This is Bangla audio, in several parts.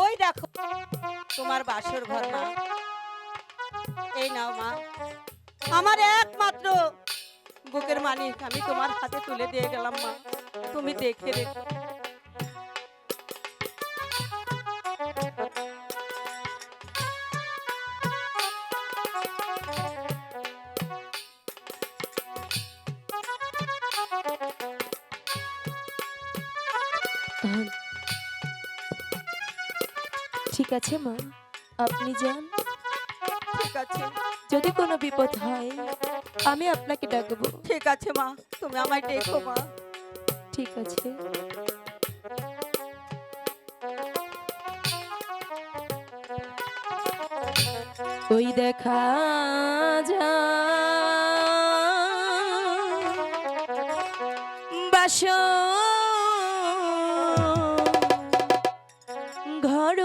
ওই দেখো, তোমার বাসর ঘর মা। এই নাও মা। আমার একমাত্র বুকের মানিক আমি তোমার হাতে তুলে দিয়ে গেলাম মা। তুমি দেখে রেখো। ঠিক আছে মা? আপনি যান। ঠিক আছে। যদি কোনো বিপদ হয় আমি আপনাকে ডাকবো। ঠিক আছে মা। তুমি আমায় দেখো মা। ঠিক আছে। ওই দেখা যা বাস ঘর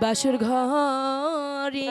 বাসর ঘরে।